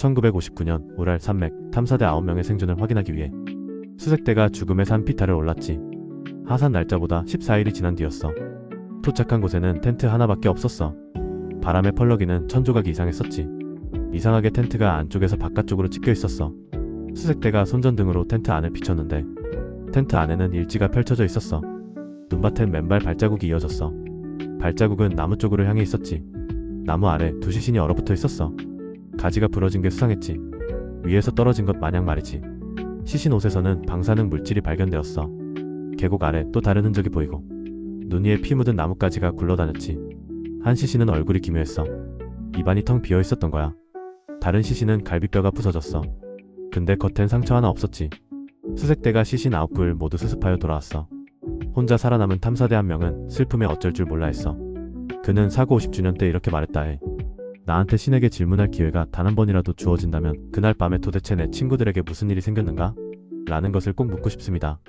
1959년 우랄 산맥 탐사대 9명의 생존을 확인하기 위해 수색대가 죽음의 산 피타를 올랐지. 하산 날짜보다 14일이 지난 뒤였어. 도착한 곳에는 텐트 하나밖에 없었어. 바람의 펄럭이는 천조각 이상했었지. 이상하게 텐트가 안쪽에서 바깥쪽으로 찢겨 있었어. 수색대가 손전등으로 텐트 안을 비췄는데 텐트 안에는 일지가 펼쳐져 있었어. 눈밭엔 맨발 발자국이 이어졌어. 발자국은 나무 쪽으로 향해 있었지. 나무 아래 두 시신이 얼어붙어 있었어. 가지가 부러진 게 수상했지. 위에서 떨어진 것 마냥 말이지. 시신 옷에서는 방사능 물질이 발견되었어. 계곡 아래 또 다른 흔적이 보이고 눈 위에 피 묻은 나뭇가지가 굴러다녔지. 한 시신은 얼굴이 기묘했어. 입안이 텅 비어 있었던 거야. 다른 시신은 갈비뼈가 부서졌어. 근데 겉엔 상처 하나 없었지. 수색대가 시신 아홉 구를 모두 수습하여 돌아왔어. 혼자 살아남은 탐사대 한 명은 슬픔에 어쩔 줄 몰라 했어. 그는 사고 50주년 때 이렇게 말했다 해. 나한테 신에게 질문할 기회가 단 한 번이라도 주어진다면 그날 밤에 도대체 내 친구들에게 무슨 일이 생겼는가? 라는 것을 꼭 묻고 싶습니다.